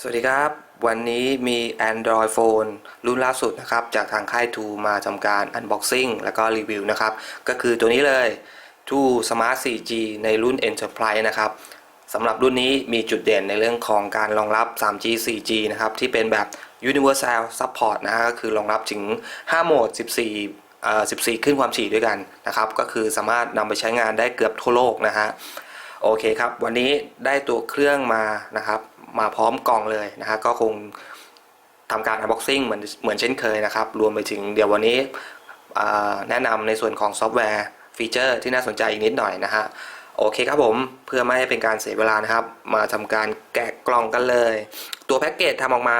สวัสดีครับ วันนี้มี Android Phone รุ่นล่าสุดนะครับ จากทางค่าย t ูมาทำการ Unboxing แล้วก็รีวิวนะครับ ก็คือตัวนี้เลย t ู Smart 4G ในรุ่น Enterprise นะครับสำหรับรุ่นนี้มีจุดเด่นในเรื่องของการรองรับ 3G 4G นะครับ ที่เป็นแบบ Universal Support นะฮะก็คือรองรับถึง 5 โหมด 14เอ่อ14 ขึ้นความถี่ด้วยกันนะครับ ก็คือสามารถนำไปใช้งานได้เกือบทั่วโลกนะฮะ โอเคครับ วันนี้ได้ตัวเครื่องมานะครับ มาพร้อมกล่องเลยนะฮะก็คงทำการ unboxing เหมือนเหมือนเช่นเคยนะครับ รวมไปถึงเดี๋ยววันนี้แนะนำในส่วนของซอฟต์แวร์ฟีเจอร์ที่น่าสนใจอีกนิดหน่อยนะฮะโอเคครับผมเพื่อไม่ให้เป็นการเสียเวลานะครับ มาทำการแกะกล่องกันเลย ตัวแพ็กเกจทำออกมา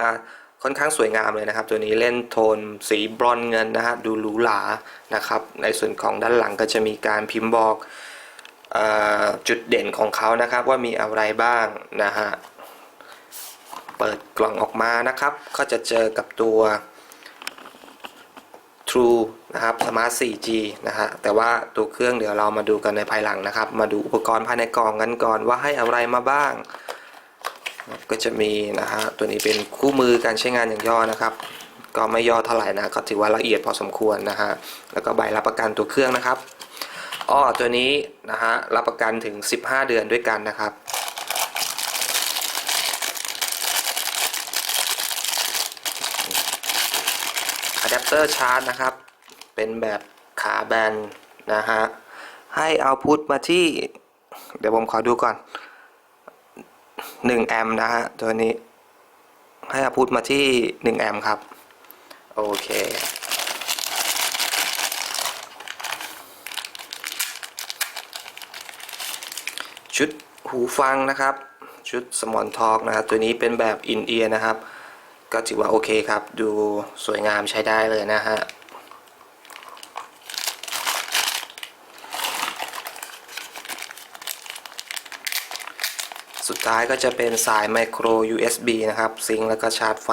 ค่อนข้างสวยงามเลยนะครับ ตัวนี้เล่นโทนสีบรอนเงินนะฮะดูหรูหรานะครับ ในส่วนของด้านหลังก็จะมีการพิมพ์บอกอจุดเด่นของเขานะครับว่ามีอะไรบ้างนะฮะ เปิดกล่องออกมานะครับ ก็จะเจอกับตัว True นะครับ Smart 4G นะฮะแต่ว่าตัวเครื่องเดี๋ยวเรามาดูกันในภายหลังนะครับ มาดูอุปกรณ์ภายในกล่องกันก่อนว่าให้อะไรมาบ้าง ก็จะมีนะฮะตัวนี้เป็นคู่มือการใช้งานอย่างย่อนะครับ ก็ไม่ย่อเท่าไหร่นะก็ถือว่าละเอียดพอสมควรนะฮะแล้วก็ใบรับประกันตัวเครื่องนะครับอ้อตัวนี้นะฮะรับประกันถึง 15 เดือนด้วยกันนะครับ อะแดปเตอร์ชาร์จนะครับ เป็นแบบขาแบนนะฮะ ให้เอาพุทมาที่ เดี๋ยวผมขอดูก่อน 1 แอมป์นะฮะ ตัวนี้ ให้เอาพุทมาที่ 1 แอมป์ครับ โอเคชุดหูฟังนะครับ ชุดสมอนทอกนะครับตัวนี้เป็นแบบอินเอียร์นะครับ ก็ถือว่าโอเคครับ ดูสวยงามใช้ได้เลยนะฮะสุดท้ายก็จะเป็นสายไมโคร USB นะครับ ซิงแล้วก็ชาร์จไฟ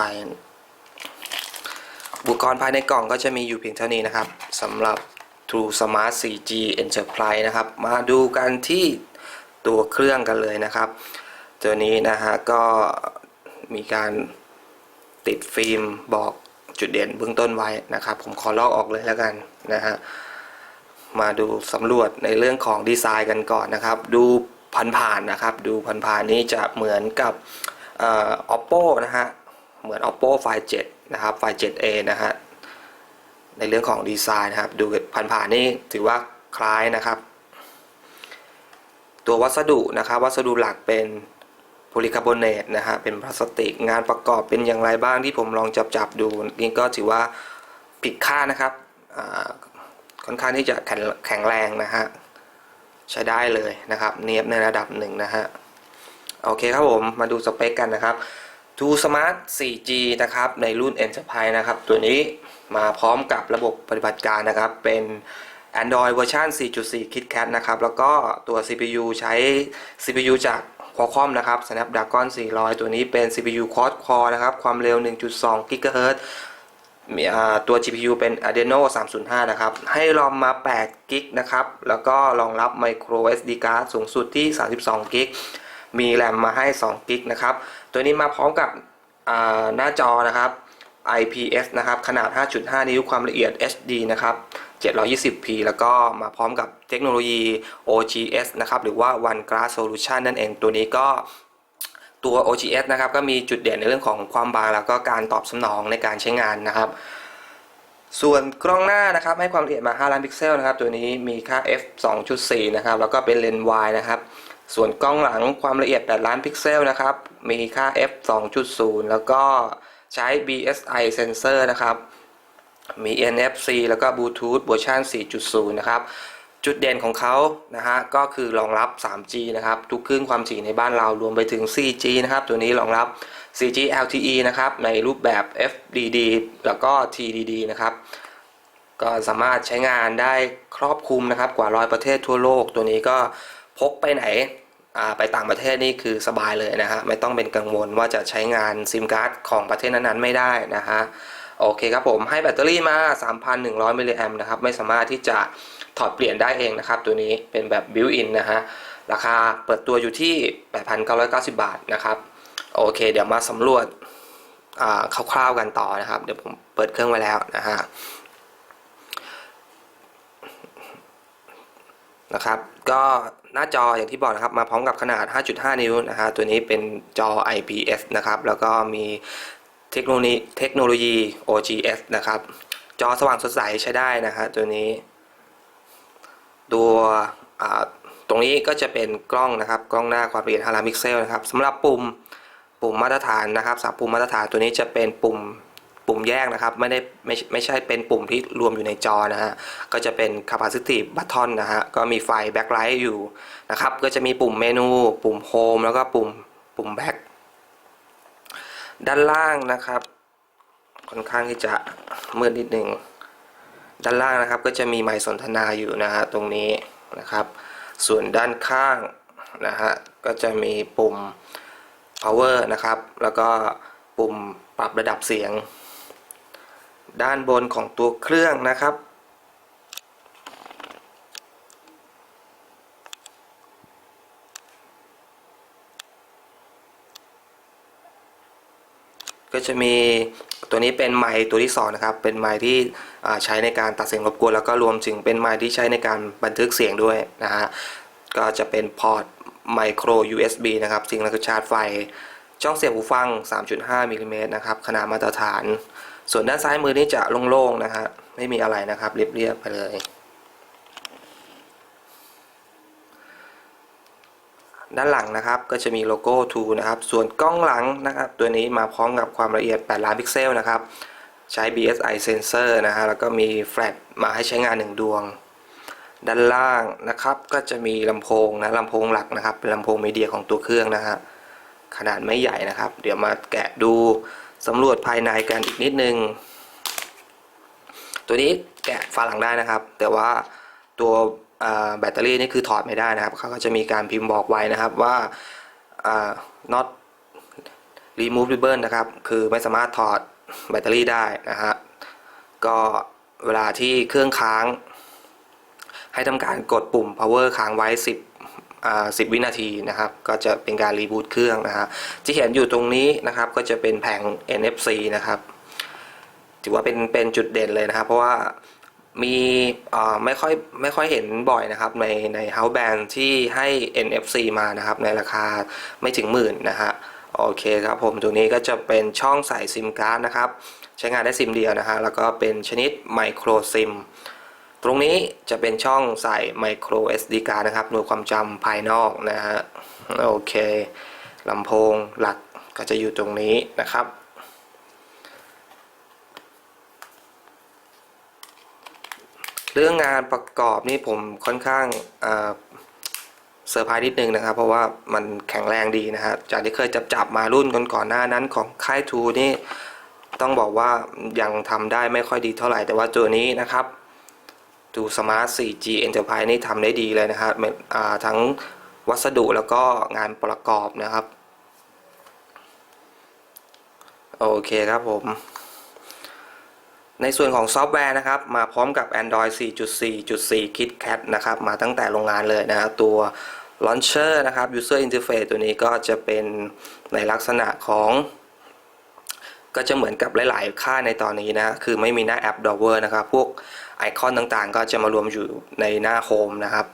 อุปกรณ์ภายในกล่องก็จะมีอยู่เพียงเท่านี้นะครับสำหรับ True Smart 4G Enterprise นะครับ มาดูกันที่ตัวเครื่องกันเลยนะครับ ตัวนี้นะฮะก็มีการ ติดฟิล์มบอกจุดเด่นเบื้องต้นไว้นะครับ ผมขอลอกออกเลยแล้วกันนะฮะมาดูสำรวจในเรื่องของดีไซน์กันก่อนนะครับ ดูผ่านๆนะครับ ดูผ่านๆนี้จะเหมือนกับออ oppo นะฮะเหมือน oppo Find 7นะครับ Find 7a นะฮะในเรื่องของดีไซน์นะครับ ดูผ่านๆนี่ถือว่าคล้ายนะครับ ตัววัสดุนะครับ วัสดุหลักเป็น โพลีคาร์บอเนตนะฮะเป็นพลาสติกงานประกอบเป็นอย่างไรบ้างที่ผมลองจับจับดูนี่ก็ถือว่าผิดคาดนะครับค่อนข้างที่จะแข็งแข็งแรงนะฮะใช้ได้เลยนะครับ เนียบในระดับหนึ่งนะฮะโอเคครับผมมาดูสเปคกันนะครับทูสมาร์ท 4G นะครับในรุ่น Enterprise นะครับ ตัวนี้มาพร้อมกับระบบปฏิบัติการนะครับ เป็น Android เวอร์ชัน4.4 KitKat นะครับ แล้วก็ตัว CPU ใช้ CPU จาก Qualcomm นะครับ Snapdragon 400 ตัวนี้เป็น CPU Quad Core นะครับ ความเร็ว 1.2 GHz มีตัว GPU เป็น Adreno 305 นะครับ ให้รอมมา8กิกนะครับ แล้วก็รองรับ Micro SD card สูงสุดที่ 32กิกมีแรมมาให้2กิกนะครับ ตัวนี้มาพร้อมกับหน้าจอนะครับ IPS นะครับ ขนาด 5.5 นิ้ว ความละเอียด HD นะครับ 720p แล้วก็มาพร้อมกับเทคโนโลยี OGS นะครับ หรือว่า One Glass Solution นั่นเองตัวนี้ก็ตัว OGS นะครับ ก็มีจุดเด่นในเรื่องของความบาง แล้วก็การตอบสนองในการใช้งานนะครับ ส่วนกล้องหน้านะครับ ให้ความละเอียดมา 5 ล้านพิกเซลนะครับ ตัวนี้มีค่า f 2.4 นะครับ แล้วก็เป็นเลนส์วายนะครับ ส่วนกล้องหลังความละเอียด 8 ล้านพิกเซลนะครับ มีค่า f 2.0 แล้วก็ใช้ BSI sensor นะครับ มี NFC แล้วก็ Bluetooth เวอร์ชัน4.0 นะครับ จุดเด่นของเขานะฮะก็คือรองรับ 3G นะครับ ทุกคลื่นความถี่ในบ้านเรารวมไปถึง 4G นะครับ ตัวนี้รองรับ 4G LTE นะครับ ในรูปแบบ FDD แล้วก็ TDD นะครับ ก็สามารถใช้งานได้ครอบคลุมนะครับ กว่าร้อยประเทศทั่วโลก ตัวนี้ก็พกไปไหนไปต่างประเทศนี่คือสบายเลยนะฮะไม่ต้องเป็นกังวลว่าจะใช้งานซิมการ์ดของประเทศนั้นๆไม่ได้นะฮะ โอเคครับผมให้แบตเตอรี่มา 3,100 มิลลิแอมนะครับไม่สามารถที่จะถอดเปลี่ยนได้เองนะครับ ตัวนี้เป็นแบบบิวอินนะฮะราคาเปิดตัวอยู่ที่ 8,990 บาทนะครับ โอเค เดี๋ยวมาสำรวจคร่าวๆกันต่อนะครับ เดี๋ยวผมเปิดเครื่องไว้แล้วนะฮะนะครับ ก็หน้าจออย่างที่บอกนะครับ มาพร้อมกับขนาด 5.5 นิ้วนะฮะตัวนี้เป็นจอ IPS นะครับ แล้วก็มี เทคโนโลยีเทคโนโลยี OGS นะครับ จอสว่างสดใสใช้ได้นะฮะตัวนี้ ตัวตรงนี้ก็จะเป็นกล้องนะครับ กล้องหน้าความละเอียด5ล้านพิกเซลนะครับสำหรับปุ่มปุ่มมาตรฐานนะครับสามปุ่มมาตรฐานตัวนี้จะเป็นปุ่มปุ่มแยกนะครับ ไม่ได้ไม่ไม่ใช่เป็นปุ่มที่รวมอยู่ในจอนะฮะ ก็จะเป็น capacitive button นะฮะ ก็มีไฟ backlight อยู่นะครับ ก็จะมีปุ่มเมนู ปุ่ม home แล้วก็ปุ่มปุ่ม back ด้านล่างนะครับ ค่อนข้างที่จะมืดนิดหนึ่งด้านล่างนะครับก็จะมีไมค์สนทนาอยู่นะฮะตรงนี้นะครับ ส่วนด้านข้างนะฮะก็จะมีปุ่ม power นะครับ แล้วก็ปุ่มปรับระดับเสียง ด้านบนของตัวเครื่องนะครับ ก็จะมีตัวนี้เป็นไมค์ตัวที่สองนะครับ เป็นไมค์ที่ใช้ในการตัดเสียงรบกวนแล้วก็รวมถึงเป็นไมค์ที่ใช้ในการบันทึกเสียงด้วยนะฮะ ก็จะเป็นพอร์ตไมโคร USB นะครับสิ่งแล้วก็ชาร์จไฟ ช่องเสียบหูฟัง 3.5มิลลิเมตรนะครับ ขนาดมาตรฐาน ส่วนด้านซ้ายมือนี่จะโล่งๆนะฮะ ไม่มีอะไรนะครับ เรียบๆไปเลย ด้านหลังนะครับก็จะมีโลโก้ True นะครับ ส่วนกล้องหลังนะครับ ตัวนี้มาพร้อมกับความละเอียด 8 ล้านพิกเซลนะครับ ใช้ BSI sensor นะฮะแล้วก็มีแฟลชมาให้ใช้งาน 1 ดวง ด้านล่างนะครับ ก็จะมีลำโพงนะลำโพงหลักนะครับ เป็นลำโพงมีเดียของตัวเครื่องนะฮะขนาดไม่ใหญ่นะครับ เดี๋ยวมาแกะดูสำรวจภายในกันอีกนิดนึง ตัวนี้แกะฝาหลังได้นะครับ แต่ว่าตัว แบตเตอรี่นี่คือถอดไม่ได้นะครับเขาก็จะมีการพิมพ์บอกไว้นะครับว่า not removable นะครับ คือไม่สามารถถอดแบตเตอรี่ได้นะฮะก็เวลาที่เครื่องค้าง ให้ทำการกดปุ่ม power ค้างไว้ 10อ่า10 วินาทีนะครับ ก็จะเป็นการรีบูตเครื่องนะฮะที่เห็นอยู่ตรงนี้นะครับ ก็จะเป็นแผง NFC นะครับ ถือว่าเป็นเป็นจุดเด่นเลยนะครับ เพราะว่า มีไม่ค่อยไม่ค่อยเห็นบ่อยนะครับ ในใน house band ที่ให้ NFC มานะครับ ในราคาไม่ถึงหมื่นนะฮะโอเคครับผมตรงนี้ก็จะเป็นช่องใส่ซิมการ์ดนะครับ ใช้งานได้ซิมเดียวนะฮะแล้วก็เป็นชนิดไมโครซิมตรงนี้จะเป็นช่องใส่ micro SD card นะครับหน่วยความจำภายนอกนะฮะโอเคลำโพงหลักก็จะอยู่ตรงนี้นะครับ เรื่องงานประกอบนี่ผมค่อนข้างเซอร์ไพรส์นิดนึงนะครับ เพราะว่ามันแข็งแรงดีนะฮะจากที่เคยจับจับมารุ่นก่อนๆหน้านั้นของค่ายทูนี่ต้องบอกว่ายังทำได้ไม่ค่อยดีเท่าไหร่แต่ว่าตัวนี้นะครับดู Smart 4G Enterprise นี่ทำได้ดีเลยนะครับทั้งวัสดุแล้วก็งานประกอบนะครับ โอเคครับผม ในส่วนของซอฟต์แวร์นะครับ มาพร้อมกับ Android 4.4.4 KitKat นะครับ มาตั้งแต่โรงงานเลยนะครับ ตัว Launcher นะครับ User Interface ตัวนี้ก็จะเป็นในลักษณะของ ก็จะเหมือนกับหลาย ๆ ค่าในตอนนี้นะ คือไม่มีหน้าแอป Drawer นะครับ พวกไอคอนต่างๆ ก็จะมารวมอยู่ในหน้า Home นะครับ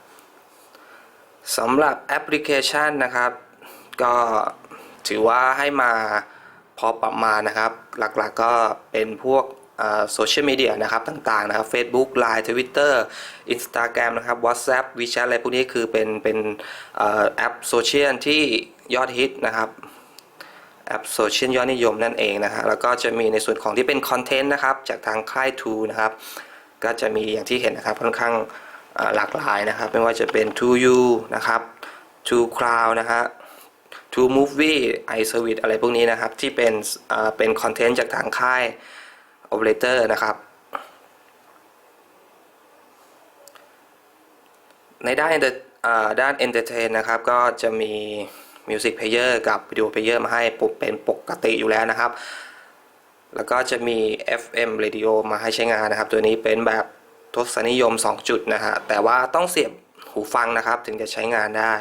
สำหรับแอปพลิเคชันนะครับ ก็ถือว่าให้มาพอประมาณนะครับ หลักๆก็เป็นพวก โซเชียลมีเดียนะครับต่างๆนะครับ Facebook Line Twitter Instagram นะครับ WhatsApp WeChat อะไรพวกนี้คือเป็นเป็นอแอปโซเชียลที่ยอดฮิตนะครับแอปโซเชียลยอดนิยมนั่นเองนะฮะแล้วก็จะมีในส่วนของที่เป็นคอนเทนต์นะครับ จากทางค่ายทูนะครับ ก็จะมีอย่างที่เห็นนะครับค่อนข้างหลากหลายนะครับ ไม่ว่าจะเป็น To You นะครับ To Cloud นะฮะ To Movie iService อะไรพวกนี้นะครับ ที่เป็นเป็นคอนเทนต์จากทางค่าย Operator นะครับ ในด้านด้าน Entertain นะครับ ก็จะมี Music Player กับ Video Player มาให้ปุเป็นปกติอยู่แล้วนะครับ แล้วก็จะมี FM Radio มาให้ใช้งานนะครับ ตัวนี้เป็นแบบทศนิยม 2 จุดนะฮะ แต่ว่าต้องเสียบหูฟังนะครับ ถึงจะใช้งานได้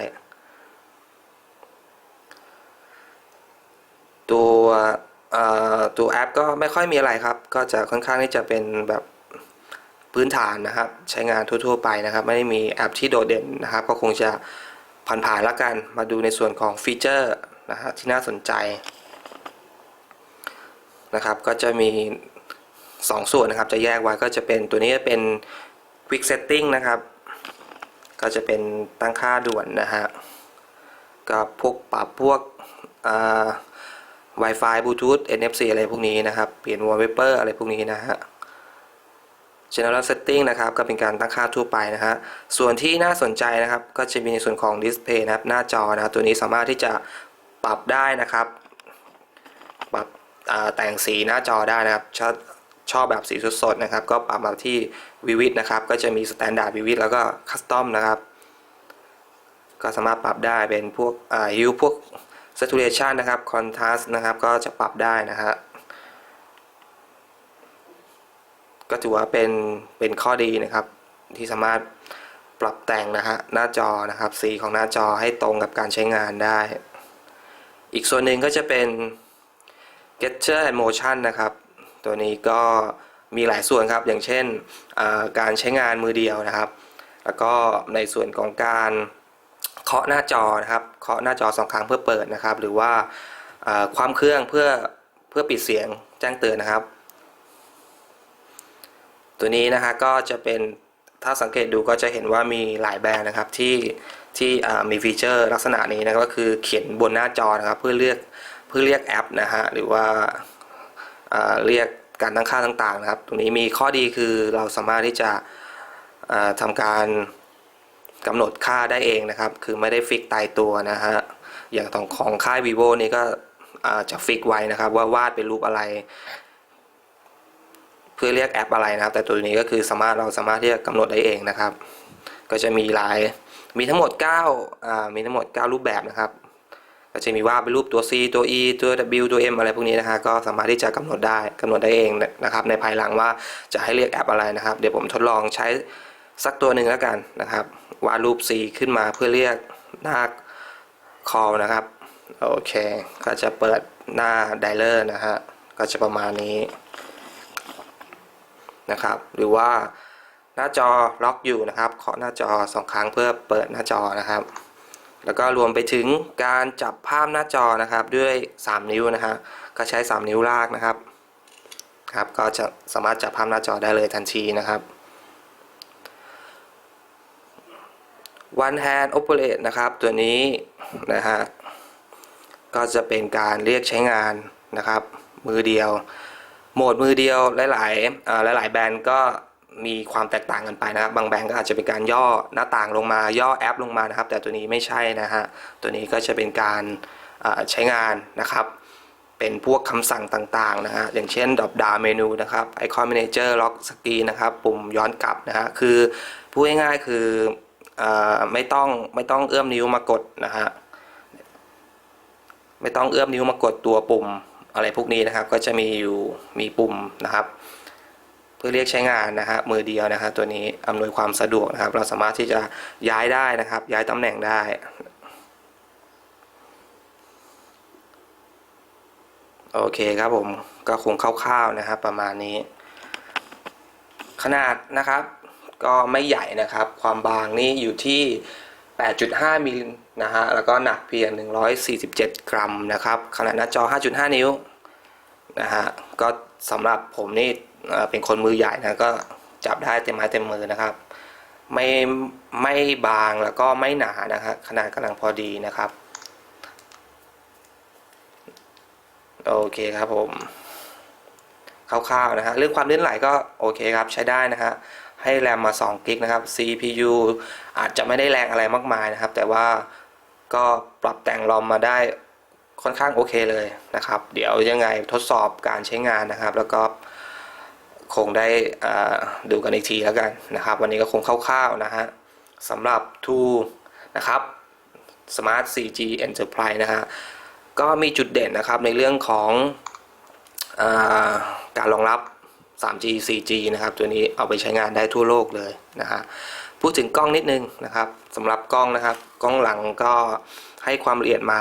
เอ่อ ตัวแอปก็ไม่ค่อยมีอะไรครับ ก็จะค่อนข้างที่จะเป็นแบบพื้นฐานนะครับ ใช้งานทั่วๆไปนะครับ ไม่ได้มีแอปที่โดดเด่นนะครับ ก็คงจะผ่านๆแล้วกัน มาดูในส่วนของฟีเจอร์นะฮะที่น่าสนใจนะครับ ก็จะมี 2 ส่วนนะครับ จะแยกไว้ก็จะเป็นตัวนี้จะเป็น Quick Setting นะครับ ก็จะเป็นตั้งค่าด่วนนะฮะกับพวกปรับพวกอ่า Wi-Fi Bluetooth NFC อะไรพวกนี้นะครับ เปลี่ยน wallpaper อะไรพวกนี้นะฮะ General Setting นะครับ ก็เป็นการตั้งค่าทั่วไปนะฮะ ส่วนที่น่าสนใจนะครับ ก็จะมีในส่วนของ Display นะครับ หน้าจอนะตัวนี้สามารถที่จะปรับได้นะครับ ปรับแต่งสีหน้าจอได้นะครับชอบชอบแบบสีสดๆนะครับ ก็ปรับมาที่ Vivid นะครับ ก็จะมี Standard Vivid แล้วก็ Custom นะครับ ก็สามารถปรับได้เป็นพวกอา hue พวก saturation นะครับ contrast นะครับ ก็จะปรับได้นะฮะก็ถือว่าเป็นเป็นข้อดีนะครับ ที่สามารถปรับแต่งนะฮะหน้าจอนะครับ สีของหน้าจอให้ตรงกับการใช้งานได้ อีกส่วนหนึ่งก็จะเป็น Gesture and Motion นะครับ ตัวนี้ก็มีหลายส่วนครับ อย่างเช่นการใช้งานมือเดียวนะครับ แล้วก็ในส่วนของการ เคาะหน้าจอนะครับ เคาะหน้าจอสองครั้งเพื่อเปิดนะครับ หรือว่าความเครื่องเพื่อเพื่อปิดเสียงแจ้งเตือนนะครับ ตัวนี้นะฮะก็จะเป็นถ้าสังเกตดูก็จะเห็นว่ามีหลายแบรนด์นะครับที่ที่มีฟีเจอร์ลักษณะนี้นะก็คือเขียนบนหน้าจอนะครับเพื่อเลือกเพื่อเรียกแอปนะฮะหรือว่าาเรียกการตั้งค่าต่างๆนะครับ ตรงนี้มีข้อดีคือเราสามารถที่จะอ่าทำการ กำหนดค่าได้เองนะครับ คือไม่ได้ฟิกตายตัวนะฮะ อย่างของของค่าย vivo นี่ก็จะฟิกไว้นะครับ ว่าวาดเป็นรูปอะไร เพื่อเรียกแอปอะไรนะครับ แต่ตัวนี้ก็คือสามารถเราสามารถที่จะกำหนดได้เองนะครับ ก็จะมีหลายมีทั้งหมด9อ่ามีทั้งหมด 9 รูปแบบนะครับ ก็จะมีวาดเป็นรูปตัว C ตัว E ตัว W ตัว M อะไรพวกนี้นะฮะก็สามารถที่จะกำหนดได้กำหนดได้เองนะครับ ในภายหลังว่าจะให้เรียกแอปอะไรนะครับ เดี๋ยวผมทดลองใช้ สักตัวหนึ่งแล้วกันนะครับ วาดรูป C ขึ้นมาเพื่อเรียกหน้า call นะครับ โอเค ก็จะเปิดหน้า dialer นะฮะ ก็จะประมาณนี้นะครับ หรือว่าหน้าจอล็อกอยู่นะครับเคาะหน้าจอสองครั้งเพื่อเปิดหน้าจอนะครับ แล้วก็รวมไปถึงการจับภาพหน้าจอนะครับด้วย 3 นิ้วนะฮะก็ใช้ 3 นิ้วลากนะครับครับ ก็จะสามารถจับภาพหน้าจอได้เลยทันทีนะครับ one hand operate นะครับ ตัวนี้นะฮะก็จะเป็นการเรียกใช้งานนะครับ มือเดียว โหมดมือเดียวหลายๆหลายๆแบรนด์ก็มีความแตกต่างกันไปนะครับ บางแบรนด์ก็อาจจะเป็นการย่อหน้าต่างลงมาย่อแอปลงมานะครับ แต่ตัวนี้ไม่ใช่นะฮะตัวนี้ก็จะเป็นการใช้งานนะครับ เป็นพวกคำสั่งต่างๆนะฮะอย่างเช่นดรอปดาวเมนูนะครับไอคอน m ม n เจอร์ล็อกสกรีนนะครับ ปุ่มย้อนกลับนะฮะคือพูดง่ายๆคือ ไม่ต้องไม่ต้องเอื้อมนิ้วมากดนะฮะไม่ต้องเอื้อมนิ้วมากดตัวปุ่มอะไรพวกนี้นะครับ ก็จะมีอยู่มีปุ่มนะครับ เพื่อเรียกใช้งานนะฮะมือเดียวนะฮะตัวนี้อำนวยความสะดวกนะครับ เราสามารถที่จะย้ายได้นะครับ ย้ายตำแหน่งได้โอเคครับผมก็คงคร่าวๆนะครับ ประมาณนี้ ขนาดนะครับ ก็ไม่ใหญ่นะครับ ความบางนี่อยู่ที่ 8.5 มิลนะฮะ แล้วก็หนักเพียง 147 กรัมนะครับ ขนาดหน้าจอ 5.5 นิ้วนะฮะ ก็สำหรับผมนี่เอ่อเป็นคนมือใหญ่นะก็จับได้เต็มไม้เต็มมือนะครับ ไม่ไม่บางแล้วก็ไม่หนานะฮะขนาดกำลังพอดีนะครับ โอเคครับผมคร่าวๆนะฮะเรื่องความลื่นไหลก็โอเคครับใช้ได้นะฮะ ให้แรมมา2กิกนะครับ CPU อาจจะไม่ได้แรงอะไรมากมายนะครับ แต่ว่าก็ปรับแต่งรอมมาได้ค่อนข้างโอเคเลยนะครับ เดี๋ยวยังไงทดสอบการใช้งานนะครับ แล้วก็คงได้ดูกันอีกทีแล้วกันนะครับ วันนี้ก็คงคร่าวๆนะฮะสำหรับ t o นะครับ Smart 4G Enterprise นะฮะก็มีจุดเด่นนะครับในเรื่องของอการรองรับ 3G 4G นะครับ ตัวนี้เอาไปใช้งานได้ทั่วโลกเลยนะฮะพูดถึงกล้องนิดนึงนะครับสำหรับกล้องนะครับ กล้องหลังก็ให้ความละเอียดมา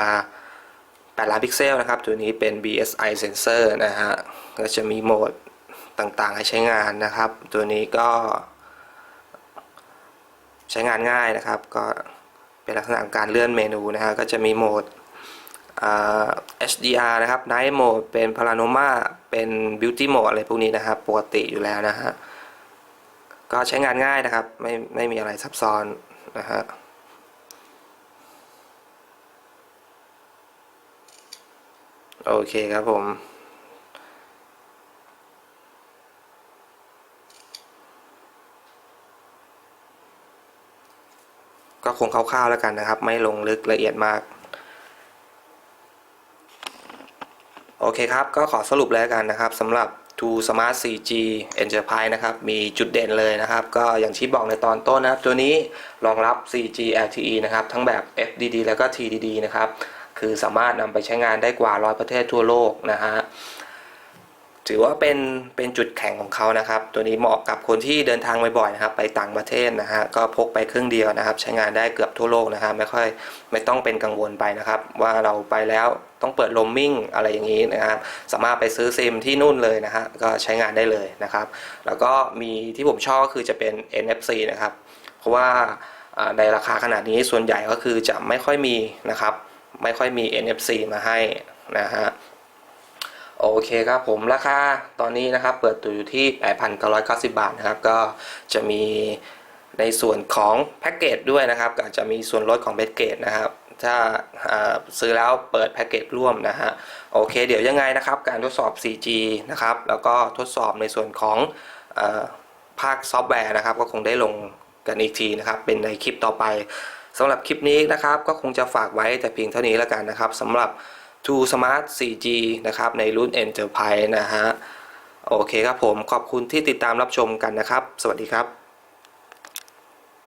8 ล้านพิกเซลนะครับ ตัวนี้เป็น BSI sensor นะฮะก็จะมีโหมดต่างๆ ให้ใช้งานนะครับ ตัวนี้ก็ใช้งานง่ายนะครับ ก็เป็นลักษณะการเลื่อนเมนูนะฮะก็จะมีโหมด HDR นะครับ Night Mode เป็น Panorama เป็น Beauty Mode อะไรพวกนี้นะครับ ปกติอยู่แล้วนะฮะ ก็ใช้งานง่ายนะครับ ไม่ไม่มีอะไรซับซ้อนนะฮะโอเคครับผม ก็คงคร่าวๆแล้วกันนะครับ ไม่ลงลึกละเอียดมาก อเคครับ ก็ขอสรุปแล้วกันนะครับสำหรับ True Smart 4G Enterprise นะครับ มีจุดเด่นเลยนะครับ ก็อย่างที่บอกในตอนต้นนะครับ ตัวนี้รองรับ 4G LTE นะครับ ทั้งแบบ FDD แล้วก็ TDD นะครับ คือสามารถนำไปใช้งานได้กว่า 100 ประเทศทั่วโลกนะฮะ ถือว่าเป็นเป็นจุดแข็งของเขานะครับ ตัวนี้เหมาะกับคนที่เดินทางบ่อยๆนะครับ ไปต่างประเทศนะฮะก็พกไปเครื่องเดียวนะครับ ใช้งานได้เกือบทั่วโลกนะครับไม่ค่อยไม่ต้องเป็นกังวลไปนะครับ ว่าเราไปแล้วต้องเปิดโรมมิ่งอะไรอย่างนี้นะครับ สามารถไปซื้อซิมที่นู่นเลยนะฮะก็ใช้งานได้เลยนะครับ แล้วก็มีที่ผมชอบก็คือจะเป็น NFC นะครับ เพราะว่าในราคาขนาดนี้ส่วนใหญ่ก็คือจะไม่ค่อยมีนะครับ ไม่ค่อยมี NFC มาให้นะฮะ โอเคครับผมราคาตอนนี้นะครับเปิดตัวอยู่ที่ 8,990 บาทนะครับก็จะมีในส่วนของแพ็กเกจด้วยนะครับก็อาจจะมีส่วนลดของแพ็กเกจนะครับ ถ้าซื้อแล้วเปิดแพ็กเกจร่วมนะฮะโอเค เดี๋ยวยังไงนะครับ การทดสอบ 4G นะครับแล้วก็ทดสอบในส่วนของภาคซอฟต์แวร์นะครับ ก็คงได้ลงกันอีกทีนะครับ เป็นในคลิปต่อไปสำหรับคลิปนี้นะครับ ก็คงจะฝากไว้แต่เพียงเท่านี้แล้วกันนะครับสำหรับ True Smart 4G นะครับ ในรุ่น Enterprise นะฮะ โอเคครับผม ขอบคุณที่ติดตามรับชมกันนะครับ สวัสดีครับ